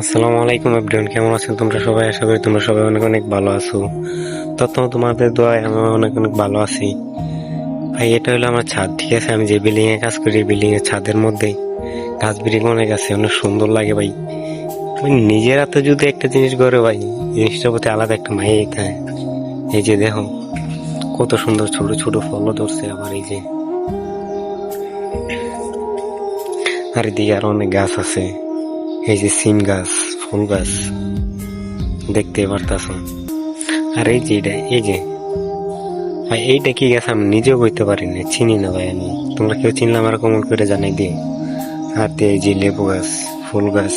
আসসালামু আলাইকুম এভরিওয়ান, কেমন আছো তোমরা সবাই? আশা করি তোমরা সবাই অনেক অনেক ভালো আছো। তত তোমাদের দোয়ায় আমি অনেক অনেক ভালো আছি। ভাই, এটা হলো আমার ছাদ, ঠিক আছে? আমি যে বিল্ডিং এ কাজ করি বিল্ডিং এর ছাদের মধ্যে গাছ বিরিং অনেক আছে, অনেক সুন্দর লাগে ভাই। তুমি নিজের হাতে যদি একটা জিনিস করে ভাই, জিনিসটার প্রতি আলাদা একটা মায়ে থাকে এই যে দেখো, কত সুন্দর ছোট ছোট ফলও ধরছে আবার এই যে। আর এদিকে আরও অনেক গাছ আছে। এই যে সিম গাছ, ফুল গাছ দেখতে পারতাছ আর এই যে এটা, এই যে, ভাই, এইটা কি গাছ আমি নিজেও বইতে পারি না চিনি না ভাই আমি। তোমরা কেউ চিনলে আমার কমেন্ট করে জানাই দিয়ে দিয়ে এই যে লেবু গাছ, ফুল গাছ,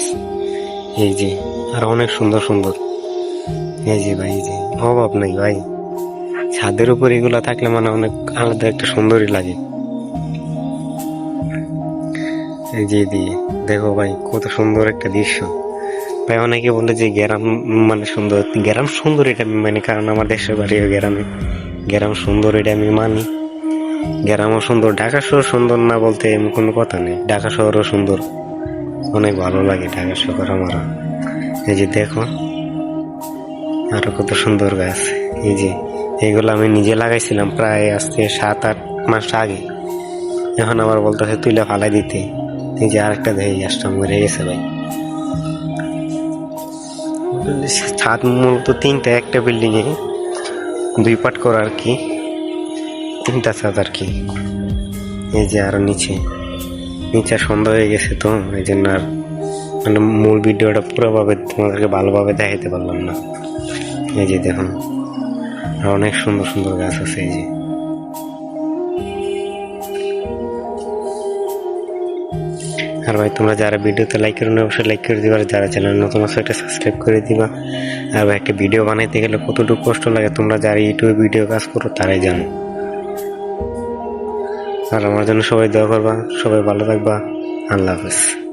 এই যে, আর অনেক সুন্দর সুন্দর। এই যে ভাই, এই যে, অভাব নাই ভাই। ছাদের উপর এগুলা থাকলে মানে অনেক আলাদা একটা সুন্দরই লাগে। যে দিয়ে দেখো ভাই, কত সুন্দর একটা দৃশ্য। ভাই, অনেকে বলে যে গ্রাম মানে সুন্দর। গ্রাম সুন্দর এটা মানি, কারণ আমার দেশের বাড়িও গ্রামে। গ্রাম সুন্দর এটা আমি মানি। গ্রামও সুন্দর ঢাকা শহর সুন্দর না বলতে এমন কোনো কথা নেই। ঢাকা শহরও সুন্দর। অনেক ভালো লাগে ঢাকা শহর আমার। এই যে দেখো, আরও কত সুন্দর গাছ। এই যে, এগুলো আমি নিজে লাগাইছিলাম প্রায় আজকে সাত, আট মাস আগে। এখন আবার বলতেছে তুইলে ফালাই দিতে। এই যে আরেকটা দেখে গাছটা মরে গেছে ভাই। ছাদ মূলত তিনটা, একটা বিল্ডিং এ দুই পাট করা আর কি, তিনটা ছাদ আর কি। এই যে আরও নিচে নিচে সন্ধ্যা হয়ে গেছে তো, এই জন্য আর মানে মূল ভিডিওটা পুরোভাবে তোমাদেরকে ভালোভাবে দেখাতে পারলাম না। এই যে দেখুন, আর অনেক সুন্দর সুন্দর গাছ আছে এই যে। আর ভাই, তোমরা যারা ভিডিওতে লাইক করো না, অবশ্যই লাইক করে দিবা। যারা চ্যানেল নতুন আছে একটা সাবস্ক্রাইব করে দিবা। আর ভাই, একটা ভিডিও বানাইতে গেলে কতটুকু কষ্ট লাগে, তোমরা যারা ইউটিউবে ভিডিও কাজ করো, তারাই জানো। আর আমার জন্য সবাই দোয়া করবা, সবাই ভালো থাকবা। আল্লাহ হাফেজ।